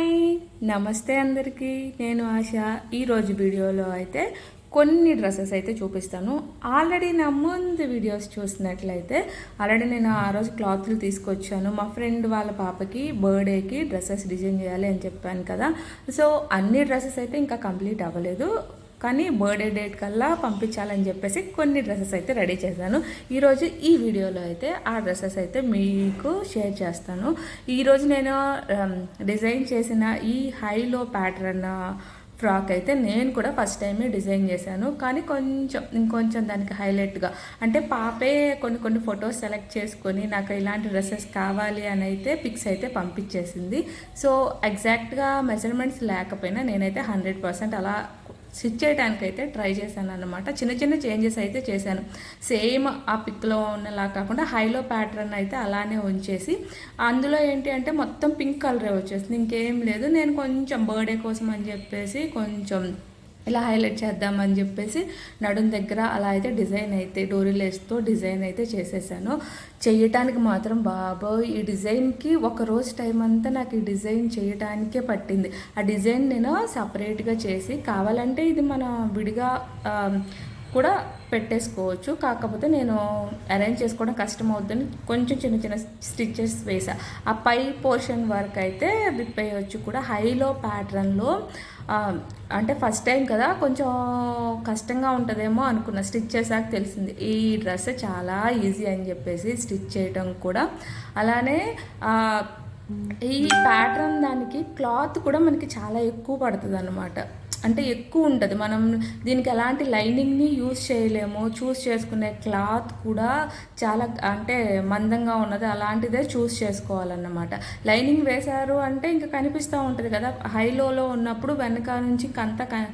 Hi. నమస్తే అందరికీ. నేను ఆశ. ఈరోజు వీడియోలో అయితే కొన్ని డ్రెస్సెస్ అయితే చూపిస్తాను. ఆల్రెడీ నా ముందు వీడియోస్ చూసినట్లయితే ఆల్రెడీ నేను ఆ రోజు క్లాత్లు తీసుకొచ్చాను. మా ఫ్రెండ్ వాళ్ళ పాపకి బర్త్డేకి డ్రెస్సెస్ డిజైన్ చేయాలి అని చెప్పాను కదా. సో అన్ని డ్రెస్సెస్ అయితే ఇంకా కంప్లీట్ అవ్వలేదు. కానీ బర్త్డే డేట్ కల్లా పంపించాలని చెప్పేసి కొన్ని డ్రెస్సెస్ అయితే రెడీ చేశాను. ఈరోజు ఈ వీడియోలో అయితే ఆ డ్రెస్సెస్ అయితే మీకు షేర్ చేస్తాను. ఈరోజు నేను డిజైన్ చేసిన ఈ హైలో ప్యాటర్న్ ఫ్రాక్ అయితే నేను కూడా ఫస్ట్ టైమే డిజైన్ చేశాను. కానీ కొంచెం ఇంకొంచెం దానికి హైలైట్గా అంటే పాపే కొన్ని కొన్ని ఫొటోస్ సెలెక్ట్ చేసుకొని నాకు ఇలాంటి డ్రెస్సెస్ కావాలి అని అయితే పిక్స్ అయితే పంపించేసింది. సో ఎగ్జాక్ట్గా మెజర్మెంట్స్ లేకపోయినా నేనైతే హండ్రెడ్ పర్సెంట్ అలా స్టిచ్ చేయడానికి అయితే ట్రై చేశాను అనమాట చిన్న చిన్న చేంజెస్ అయితే చేశాను. సేమ్ ఆ పిక్లో ఉన్నలా కాకుండా హైలో ప్యాటర్న్ అయితే అలానే ఉంచేసి అందులో ఏంటి అంటే మొత్తం పింక్ కలరే వచ్చేసింది. ఇంకేం లేదు. నేను కొంచెం బర్త్డే కోసం అని చెప్పేసి కొంచెం ఇలా హైలైట్ చేద్దామని చెప్పేసి నడుం దగ్గర అలా అయితే డిజైన్ అయితే డోరీలేస్తో డిజైన్ అయితే చేసేసాను. చేయటానికి మాత్రం బాబోయ్! ఈ డిజైన్కి ఒక రోజు టైం అంతా నాకు ఈ డిజైన్ చేయటానికే పట్టింది. ఆ డిజైన్ నేను సపరేట్గా చేసి కావాలంటే ఇది మన విడిగా కూడా పెట్టేసుకోవచ్చు. కాకపోతే నేను అరేంజ్ చేసుకోవడం కష్టం అవుతుంది కొంచెం చిన్న చిన్న స్టిచ్చెస్ వేసా ఆ పై పోర్షన్ వర్క్ అయితే విప్పేయచ్చు కూడా. హైలో ప్యాటర్న్లో అంటే ఫస్ట్ టైం కదా కొంచెం కష్టంగా ఉంటుందేమో అనుకున్న. స్టిచ్ చేసాక తెలిసింది. ఈ డ్రెస్ చాలా ఈజీ అని చెప్పేసి స్టిచ్ చేయడం కూడా. అలానే ఈ ప్యాటర్న్ దానికి క్లాత్ కూడా మనకి చాలా ఎక్కువ పడుతుంది అనమాట అంటే ఎక్కువ ఉంటుంది. మనం దీనికి ఎలాంటి లైనింగ్ని యూజ్ చేయలేము. చూస్ చేసుకునే క్లాత్ కూడా చాలా అంటే మందంగా ఉన్నది. అలాంటిదే చూస్ చేసుకోవాలన్నమాట. లైనింగ్ వేశారు అంటే ఇంకా కనిపిస్తూ ఉంటుంది కదా. హైలోలో ఉన్నప్పుడు వెనక నుంచి ఇంకంతా క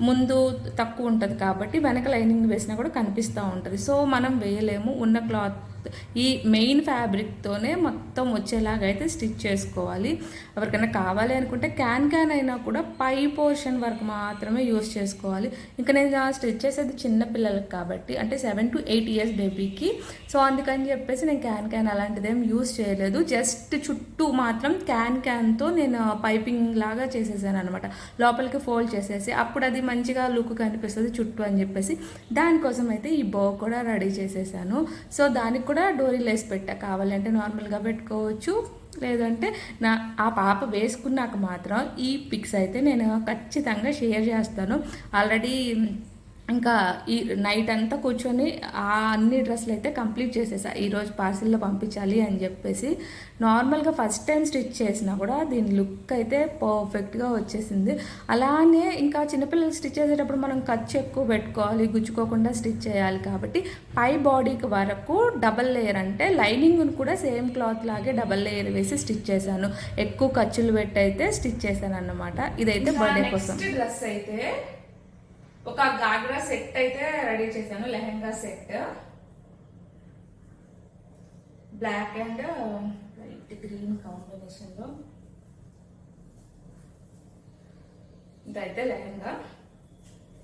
ముందు తక్కువ ఉంటుంది కాబట్టి వెనక లైనింగ్ వేసినా కూడా కనిపిస్తూ ఉంటుంది. సో మనం వేయలేము. ఉన్న క్లాత్ ఈ మెయిన్ ఫ్యాబ్రిక్తోనే మొత్తం వచ్చేలాగా అయితే స్టిచ్ చేసుకోవాలి. ఎవరికైనా కావాలి అనుకుంటే క్యాన్ క్యాన్ అయినా కూడా పై పోర్షన్ వరకు మాత్రమే యూస్ చేసుకోవాలి. ఇంకా నేను స్టిచ్ చేసేది చిన్న పిల్లలకు కాబట్టి అంటే సెవెన్ టు ఎయిట్ ఇయర్స్ బేబీకి సో అందుకని చెప్పేసి నేను క్యాన్ క్యాన్ అలాంటిదేం యూస్ చేయలేదు. జస్ట్ చుట్టూ మాత్రం క్యాన్ క్యాన్తో నేను పైపింగ్ లాగా చేసేసాను అనమాట లోపలికి ఫోల్డ్ చేసేసి అప్పుడు అది మంచిగా లుక్ కనిపిస్తుంది చుట్టూ అని చెప్పేసి. దానికోసం అయితే ఈ బో కూడా రెడీ చేసేసాను. సో దానికి కూడా డోరీ లేస్ పెట్టా. కావాలంటే నార్మల్గా పెట్టుకోవచ్చు. లేదంటే నా ఆ పాప వేసుకున్నాక మాత్రం ఈ పిక్స్ అయితే నేను ఖచ్చితంగా షేర్ చేస్తాను. ఆల్రెడీ ఇంకా ఈ నైట్ అంతా కూర్చొని ఆ అన్ని డ్రెస్సులు అయితే కంప్లీట్ చేసేసా. ఈరోజు పార్సిల్లో పంపించాలి అని చెప్పేసి నార్మల్గా ఫస్ట్ టైం స్టిచ్ చేసినా కూడా దీని లుక్ అయితే పర్ఫెక్ట్గా వచ్చేసింది. అలానే ఇంకా చిన్నపిల్లలు స్టిచ్ చేసేటప్పుడు మనం ఖర్చు ఎక్కువ పెట్టుకోవాలి గుచ్చుకోకుండా స్టిచ్ చేయాలి కాబట్టి పై బాడీకి వరకు డబల్ లేయర్ అంటే లైనింగ్ను కూడా సేమ్ క్లాత్ లాగే డబల్ లేయర్ వేసి స్టిచ్ చేశాను. ఎక్కువ ఖర్చులు పెట్టి అయితే స్టిచ్ చేశాను అన్నమాట ఇదైతే బర్త్డే కోసం. డ్రెస్ అయితే ఒక గాగ్రా సెట్ అయితే రెడీ చేశాను lehenga set. Black and light green కాంబినేషన్లో. ఇదైతే లెహంగా.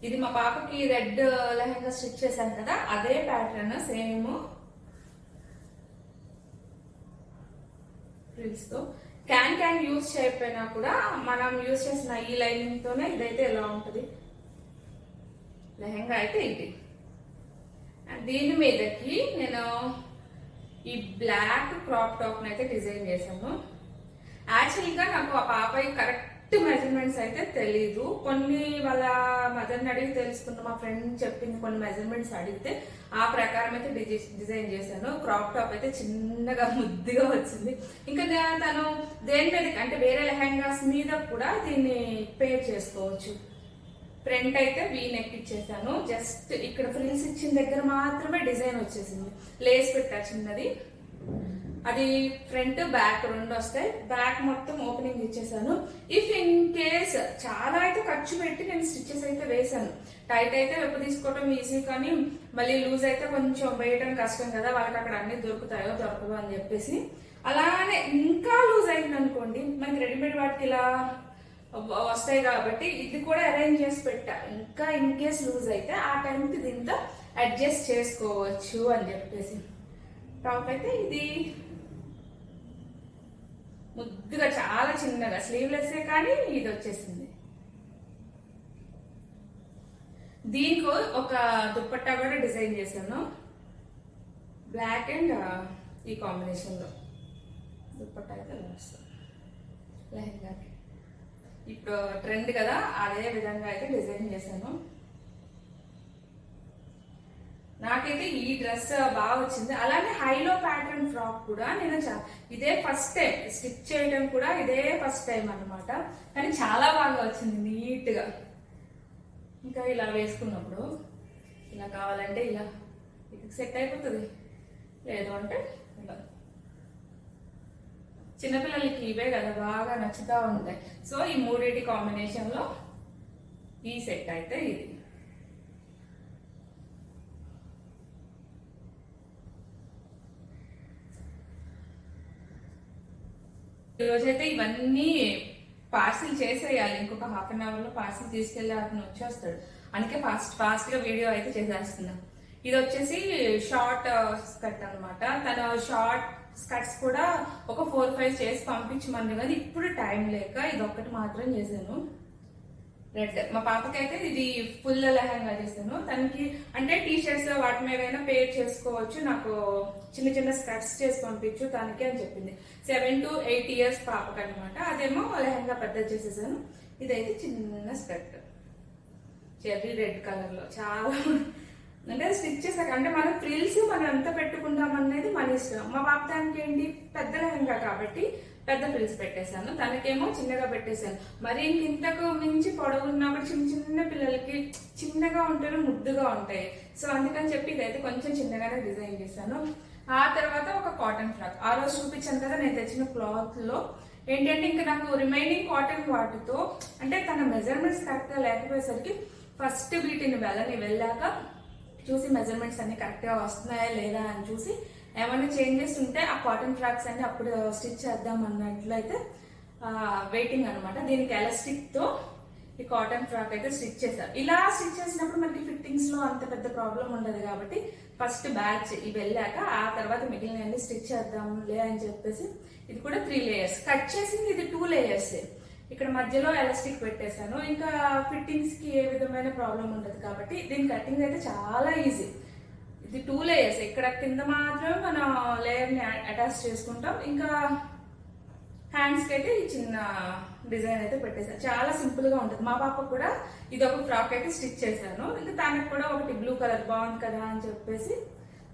ఇది మా పాపకి రెడ్ లెహంగా స్టిచ్ చేశాను కదా అదే ప్యాటర్న్ సేమ్. ఫ్రిల్స్తో క్యాన్ క్యాన్ యూస్ చేయకపోయినా కూడా మనం యూస్ చేసిన ఈ లైనింగ్తోనే ఇదైతే ఎలా ఉంటుంది? లెహంగా అయితే ఇది. దీని మీదకి నేను ఈ బ్లాక్ క్రాప్ టాప్ని అయితే డిజైన్ చేశాను. యాక్చువల్గా నాకు ఆ పాప కరెక్ట్ మెజర్మెంట్స్ అయితే తెలీదు. కొన్ని వాళ్ళ మదర్ని అడిగి తెలుసుకున్న మా ఫ్రెండ్ చెప్పింది కొన్ని మెజర్మెంట్స్ అడిగితే ఆ ప్రకారం అయితే డిజై- డిజైన్ చేశాను. క్రాప్ టాప్ అయితే చిన్నగా ముద్దుగా వచ్చింది. ఇంకా తను దేని మీద అంటే వేరే లెహంగాస్ మీద కూడా దీన్ని పేర్ చేసుకోవచ్చు. ఫ్రంట్ అయితే వీ నెక్ ఇచ్చేసాను జస్ట్ ఇక్కడ ఫ్రిల్స్ ఇచ్చిన దగ్గర మాత్రమే డిజైన్ వచ్చేసింది. లేస్ పెట్టా చిన్నది. అది ఫ్రంట్ బ్యాక్ రెండు వస్తాయి. బ్యాక్ మొత్తం ఓపెనింగ్ ఇచ్చేసాను. ఇఫ్ ఇన్ కేస్ చాలా అయితే ఖర్చు పెట్టి నేను స్టిచ్చెస్ అయితే వేసాను టైట్ అయితే వెప్ప తీసుకోవడం ఈజీ కానీ మళ్ళీ లూజ్ అయితే కొంచెం వేయడం కష్టం కదా వాళ్ళకి అక్కడ అన్ని దొరుకుతాయో దొరకదో అని చెప్పేసి. అలానే ఇంకా లూజ్ అయింది అనుకోండి మనకి రెడీమేడ్ వాటికి ఇలా వస్తాయి కాబట్టి ఇది కూడా అరేంజ్ చేసి పెట్టా. ఇంకా ఇన్ కేస్ లూజ్ అయితే ఆ టైంకి దీంతో అడ్జస్ట్ చేసుకోవచ్చు అని చెప్పేసి. టాప్ అయితే ఇది ముద్దుగా చాలా చిన్నగా స్లీవ్లెస్ కానీ ఇది వచ్చేసింది. దీనికి ఒక దుప్పట్టా కూడా డిజైన్ చేశాను. బ్లాక్ అండ్ uh, ఈ కాంబినేషన్లో దుప్పట్టా అయితే వస్తుంది. లెహంగాకి. ఇప్పుడు ట్రెండ్ కదా అదే విధంగా అయితే డిజైన్ చేశాను. నాకైతే ఈ డ్రెస్ బాగా వచ్చింది. అలానే హైలో ప్యాటర్న్ ఫ్రాక్ కూడా నేను చా- ఇదే ఫస్ట్ టైం స్టిచ్ చేయడం కూడా ఇదే ఫస్ట్ టైం అన్నమాట. కానీ చాలా బాగా వచ్చింది నీట్గా ఇంకా ఇలా వేసుకున్నప్పుడు ఇలా కావాలంటే ఇలా ఇది సెట్ అయిపోతుంది. లేదు అంటే ఇలా. చిన్నపిల్లలకి ఇవే కదా బాగా నచ్చుతూ ఉంటాయి. సో ఈ మూడింటి కాంబినేషన్లో ఈ సెట్ అయితే ఇది. ఈరోజైతే ఇవన్నీ పార్సిల్ చేసేయాలి. ఇంకొక హాఫ్ అన్ అవర్లో పార్సిల్ తీసుకెళ్ళి అతను వచ్చేస్తాడు. అందుకే ఫాస్ట్ ఫాస్ట్గా వీడియో అయితే చేసేస్తున్నాం. ఇది వచ్చేసి షార్ట్ కట్ uh, అన్నమాట. తన షార్ట్ స్కర్ట్స్ కూడా ఒక ఫోర్ ఫైవ్ చేసి పంపించమని కదా ఇప్పుడు టైం లేక ఇది ఒక్కటి మాత్రం చేశాను. రెడ్ మా పాపకైతే ఇది ఫుల్ లెహంగా చేశాను. తనకి అంటే టీ షర్ట్స్ వాటి మీద పేర్ చేసుకోవచ్చు నాకు చిన్న చిన్న స్కర్ట్స్ చేసి పంపించు తనకి అని చెప్పింది. సెవెన్ టు ఎయిట్ ఇయర్స్ పాపకి అనమాట అదేమో లెహంగా పెద్ద చేసేసాను. ఇదైతే చిన్న స్కర్ట్. చెర్రీ రెడ్ కలర్లో. చాలా అంటే స్టిచ్ చేసాక అంటే మనం ఫ్రిల్స్ మనం ఎంత పెట్టుకుందాం అనేది మన ఇష్టం. మా పాప దానికి ఏంటి? పెద్ద లెహంగా కాబట్టి పెద్ద ఫ్రిల్స్ పెట్టేశాను. తనకేమో చిన్నగా పెట్టేశాను. మరి ఇంక ఇంతకు మించి పొడవున్నా ఉన్నప్పుడు చిన్న చిన్న పిల్లలకి చిన్నగా ఉంటారు ముద్దుగా ఉంటాయి. సో అందుకని చెప్పి ఇదైతే కొంచెం చిన్నగానే డిజైన్ చేశాను. ఆ తర్వాత ఒక కాటన్ ఫ్రాక్ ఆ రోజు చూపించాను కదా నేను తెచ్చిన క్లాత్లో. ఏంటంటే ఇంకా నాకు రిమైనింగ్ కాటన్ వాటితో అంటే తన మెజర్మెంట్స్ కరెక్ట్గా లేకపోయేసరికి ఫస్ట్ వీటిని వెళ్ళని వెళ్ళాక చూసి మెజర్మెంట్స్ అన్ని కరెక్ట్గా వస్తున్నాయా లేదా అని చూసి ఏమైనా చేంజెస్ ఉంటే ఆ కాటన్ ఫ్రాక్స్ అన్ని అప్పుడు స్టిచ్ చేద్దాం అన్నట్లయితే వెయిటింగ్ అనమాట దీనికి ఎలాస్టిక్తో ఈ కాటన్ ఫ్రాక్ అయితే స్టిచ్ చేశారు. ఇలా స్టిచ్ చేసినప్పుడు మనకి ఫిట్టింగ్స్లో అంత పెద్ద ప్రాబ్లం ఉండదు కాబట్టి ఫస్ట్ బ్యాచ్ ఇవి వెళ్ళాక ఆ తర్వాత మిగిలిన స్టిచ్ చేద్దాంలే అని చెప్పేసి ఇది కూడా త్రీ లేయర్స్ కట్ చేసింది ఇది టూ లేయర్స్ ఇక్కడ మధ్యలో ఎలాస్టిక్ పెట్టేశాను. ఇంకా ఫిట్టింగ్స్కి ఏ విధమైన ప్రాబ్లం ఉండదు కాబట్టి దీని కటింగ్ అయితే చాలా ఈజీ ఇది టూ లేయర్స్ ఇక్కడ కింద మాత్రమే మనం లేయర్ని అటాచ్ చేసుకుంటాం. ఇంకా హ్యాండ్స్కి అయితే ఈ చిన్న డిజైన్ అయితే పెట్టేశాను. చాలా సింపుల్గా ఉంటుంది. మా పాప కూడా ఇది ఒక ఫ్రాక్ అయితే స్టిచ్ చేశాను. ఇంకా తనకు కూడా ఒకటి బ్లూ కలర్ బాగుంది కదా అని చెప్పేసి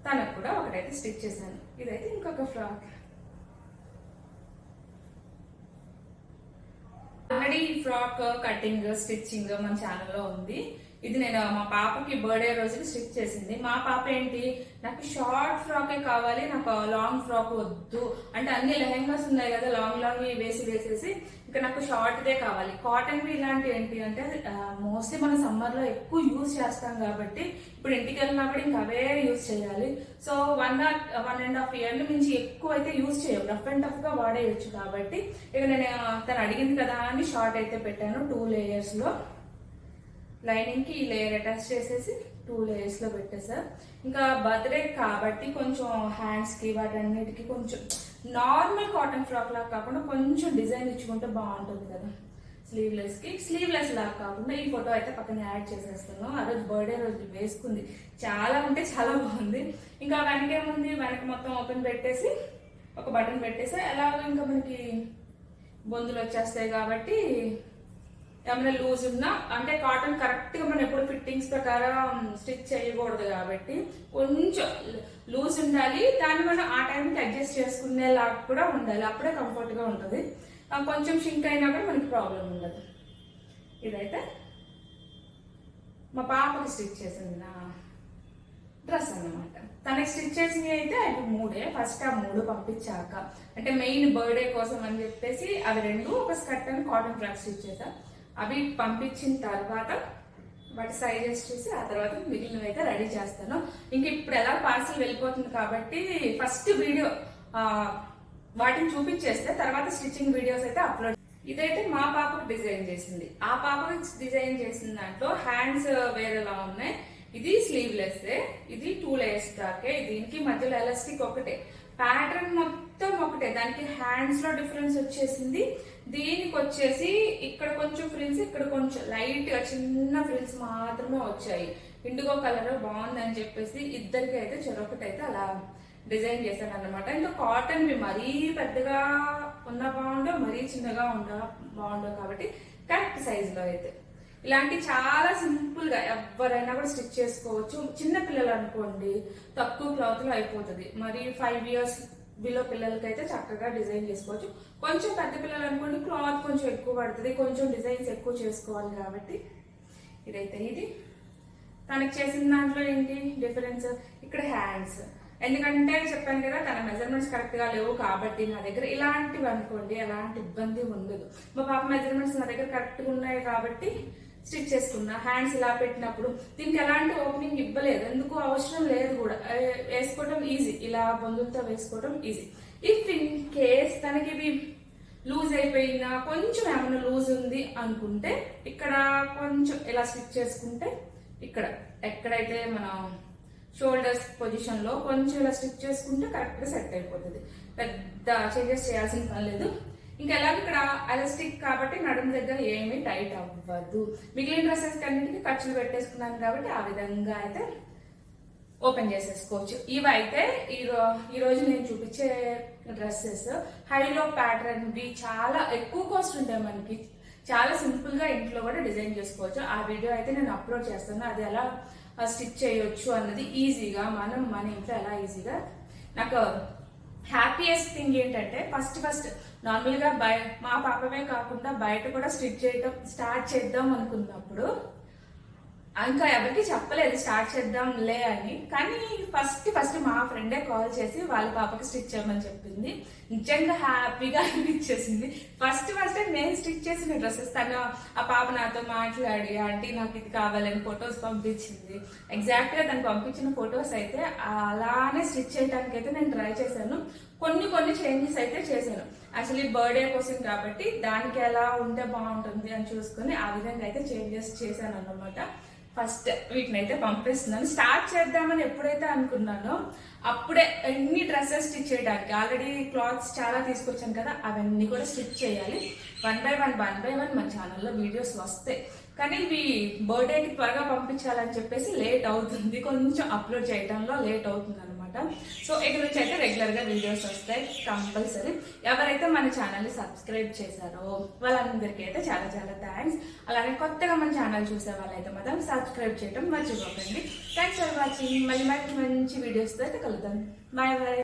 తనకు కూడా ఒకటైతే స్టిచ్ చేశాను. ఇదైతే ఇంకొక frock already frock cutting stitching మన ఛానల్లో ఉంది. ఇది నేను మా పాపకి బర్త్డే రోజుకి స్టిచ్ చేసింది. మా పాప ఏంటి నాకు షార్ట్ ఫ్రాకే కావాలి నాకు లాంగ్ ఫ్రాక్ వద్దు. అంటే అన్ని లెహెంగాస్ ఉన్నాయి కదా లాంగ్ లాంగ్ వేసి వేసేసి ఇంకా నాకు షార్ట్దే కావాలి. కాటన్వి ఇలాంటి ఏంటి అంటే మోస్ట్లీ మనం సమ్మర్లో ఎక్కువ యూజ్ చేస్తాం కాబట్టి ఇప్పుడు ఇంటికి వెళ్ళినా కూడా ఇంకా అవే యూజ్ చేయాలి. So one not one and half year నుంచి ఎక్కువ అయితే యూజ్ చేయం. రఫ్ అండ్ టఫ్గా వాడేయచ్చు కాబట్టి ఇక నేను తను అడిగింది కదా అని షార్ట్ అయితే పెట్టాను టూ లేయర్స్లో. లైనింగ్కి లైనింగ్కి ఈ లేయర్ అటాచ్ చేసేసి టూ లేయర్స్లో పెట్టేసా. ఇంకా బర్త్డే కాబట్టి కొంచెం హ్యాండ్స్కి కొంచెం నార్మల్ కాటన్ ఫ్రాక్ లాగా కాకుండా కొంచెం డిజైన్ ఇచ్చుకుంటే బాగుంటుంది కదా. స్లీవ్లెస్కి స్లీవ్లెస్ లాగా కాకుండా ఈ ఫోటో అయితే పక్కన యాడ్ చేసేస్తాను ఆ రోజు బర్త్డే రోజు వేసుకుంది. చాలా అంటే చాలా బాగుంది. ఇంకా వెనకేముంది వెనక మొత్తం ఓపెన్ పెట్టేసి ఒక బటన్ పెట్టేసి. ఎలాగో ఇంకా మనకి బొందులు వచ్చేస్తాయి కాబట్టి ఏమైనా లూజ్ ఉన్నా అంటే కాటన్ కరెక్ట్గా మనం ఎప్పుడు ఫిట్టింగ్స్ ప్రకారం స్టిచ్ చేయకూడదు కాబట్టి కొంచెం లూజ్ ఉండాలి. దాన్ని మనం ఆ టైంకి అడ్జస్ట్ చేసుకునేలాగా కూడా ఉండాలి. అప్పుడే కంఫర్ట్గా ఉంటుంది కొంచెం షింక్ అయినా కూడా మనకి ప్రాబ్లం ఉండదు. ఇదైతే మా పాపకి స్టిచ్ చేసింది? నా డ్రెస్ అనమాట తనకి స్టిచ్ చేసింది అయితే అవి మూడే. ఫస్ట్ ఆ మూడు పంపించాక. అంటే మెయిన్ బర్త్డే కోసం అని చెప్పేసి అవి రెండు ఒక స్కర్ట్ అని కాటన్ ఫ్రాక్ స్టిచ్ చేశాను అవి పంపించిన తర్వాత వాటి సైజెస్ చూసి ఆ తర్వాత మిగిలినవి అయితే రెడీ చేస్తాను. ఇంక ఇప్పుడు ఎలా పార్సిల్ వెళ్ళిపోతుంది కాబట్టి ఫస్ట్ వీడియో వాటిని చూపించేస్తే తర్వాత స్టిచ్చింగ్ వీడియోస్ అయితే అప్లోడ్ ఇదైతే మా పాపకు డిజైన్ చేసింది. ఆ పాపకి డిజైన్ చేసిన దాంట్లో హ్యాండ్స్ వేరేలా ఉన్నాయి. ఇది స్లీవ్లెస్ ఇది టూ లేయర్స్ దాకే దీనికి మధ్యలో ఎలాస్టిక్ ఒకటే. ప్యాటర్న్ మొత్తం ఒకటే. దానికి హ్యాండ్స్లో డిఫరెన్స్ వచ్చేసింది. దీనికి వచ్చేసి ఇక్కడ కొంచెం ఫ్రిల్స్ ఇక్కడ కొంచెం లైట్గా చిన్న ఫ్రిల్స్ మాత్రమే వచ్చాయి. ఇండిగో కలర్ బాగుందని చెప్పేసి ఇద్దరికి అయితే చెరొకటి అయితే అలా డిజైన్ చేశాను అనమాట ఇంకా కాటన్ వి మరీ పెద్దగా ఉన్న బాగుండవు మరీ చిన్నగా ఉండ బాగుండవు కాబట్టి కరెక్ట్ సైజ్లో అయితే. ఇలాంటి చాలా సింపుల్గా ఎవరైనా కూడా స్టిచ్ చేసుకోవచ్చు. చిన్న పిల్లలు అనుకోండి తక్కువ క్లాత్లో అయిపోతుంది. మరి ఫైవ్ ఇయర్స్ బిలో పిల్లలకైతే చక్కగా డిజైన్ చేసుకోవచ్చు. కొంచెం పెద్ద పిల్లలు అనుకోండి క్లాత్ కొంచెం ఎక్కువ పడుతుంది. కొంచెం డిజైన్స్ ఎక్కువ చేసుకోవాలి కాబట్టి ఇదైతే ఇది. తనకి చేసిన దాంట్లో ఏంటి డిఫరెన్స్? ఇక్కడ హ్యాండ్స్. ఎందుకంటే చెప్పాను కదా తన మెజర్మెంట్స్ కరెక్ట్గా లేవు కాబట్టి నా దగ్గర ఇలాంటివి అనుకోండి ఎలాంటి ఇబ్బంది ఉండదు. మా పాప మెజర్మెంట్స్ నా దగ్గర కరెక్ట్గా ఉన్నాయి కాబట్టి స్టిచ్ చేసుకున్నా హ్యాండ్స్ ఇలా పెట్టినప్పుడు దీనికి ఎలాంటి ఓపెనింగ్ ఇవ్వలేదు. ఎందుకు? అవసరం లేదు కూడా. వేసుకోవటం వేసుకోవడం ఈజీ. ఇలా బంధువులతో వేసుకోవడం ఈజీ. ఇఫ్ ఇన్ కేస్ తనకి ఇవి లూజ్ అయిపోయినా కొంచెం ఏమైనా లూజ్ ఉంది అనుకుంటే ఇక్కడ కొంచెం ఇలా స్టిచ్ చేసుకుంటే ఇక్కడ ఎక్కడైతే మనం షోల్డర్స్ పొజిషన్లో కొంచెం ఇలా స్టిచ్ చేసుకుంటే కరెక్ట్గా సెట్ అయిపోతుంది. పెద్ద చేంజెస్ చేయాల్సిన పని లేదు. ఇంకా ఎలాగ ఇక్కడ ఎలాస్టిక్ కాబట్టి నడుము దగ్గర ఏమీ టైట్ అవ్వదు. మిగిలిన డ్రెస్సెస్ కన్నింటికి ఖర్చులు పెట్టేసుకున్నాను కాబట్టి ఆ విధంగా అయితే ఓపెన్ చేసేసుకోవచ్చు. ఇవి అయితే ఈ ఈ రోజు నేను చూపించే డ్రెస్సెస్ హైలో ప్యాటర్న్ వి చాలా ఎక్కువ కాస్ట్ ఉంటాయి మనకి. చాలా సింపుల్గా ఇంట్లో కూడా డిజైన్ చేసుకోవచ్చు. ఆ వీడియో అయితే నేను అప్లోడ్ చేస్తాను. అది ఎలా స్టిచ్ చేయొచ్చు అన్నది ఈజీగా మనం మన ఇంట్లో ఎలా ఈజీగా నాకు హ్యాపీయెస్ట్ థింగ్ ఏంటంటే ఫస్ట్ ఫస్ట్ నార్మల్గా బయ మా పాపమే కాకుండా బయట కూడా స్టిచ్ చేయడం స్టార్ట్ చేద్దాం అనుకున్నప్పుడు ఇంకా ఎవరికి చెప్పలేదు స్టార్ట్ చేద్దాంలే అని. కానీ ఫస్ట్ ఫస్ట్ మా ఫ్రెండే కాల్ చేసి వాళ్ళ పాపకి స్టిచ్ చేయమని చెప్పింది. నిజంగా హ్యాపీగా అనిపించేసింది. ఫస్ట్ ఫస్ట్ నేను స్టిచ్ చేసిన డ్రెస్సెస్ తను ఆ పాప నాతో మాట్లాడి ఆంటీ నాకు ఇది కావాలని ఫొటోస్ పంపించింది. ఎగ్జాక్ట్గా తను పంపించిన ఫొటోస్ అయితే అలానే స్టిచ్ చేయడానికి అయితే నేను ట్రై చేశాను. కొన్ని కొన్ని చేంజెస్ అయితే చేశాను. యాక్చువల్లీ బర్త్డే కోసం కాబట్టి దానికి ఎలా ఉంటే బాగుంటుంది అని చూసుకొని ఆ విధంగా అయితే చేంజెస్ చేశాను అన్నమాట. ఫస్ట్ వీటిని అయితే పంపిస్తున్నాను. స్టార్ట్ చేద్దామని ఎప్పుడైతే అనుకున్నానో అప్పుడే ఎన్ని డ్రెస్సెస్ స్టిచ్ చేయడానికి ఆల్రెడీ క్లాత్స్ చాలా తీసుకొచ్చాను కదా అవన్నీ కూడా స్టిచ్ చేయాలి. One by one one by one మన ఛానల్లో వీడియోస్ వస్తాయి. కానీ ఇవి బర్త్డేకి త్వరగా పంపించాలని చెప్పేసి లేట్ అవుతుంది. కొంచెం అప్లోడ్ చేయడంలో లేట్ అవుతుంది అనమాట సో ఇక్కడ నుంచి అయితే రెగ్యులర్గా వీడియోస్ వస్తాయి కంపల్సరీ ఎవరైతే మన ఛానల్ని సబ్స్క్రైబ్ చేశారో వాళ్ళందరికీ అయితే చాలా చాలా థ్యాంక్స్ అలానే కొత్తగా మన ఛానల్ చూసే వాళ్ళైతే మాత్రం సబ్స్క్రైబ్ చేయడం మర్చిపోకండి. థ్యాంక్స్ ఫర్ వాచింగ్ మళ్ళీ మంచి మంచి వీడియోస్తో అయితే కలుద్దాం. Bye bye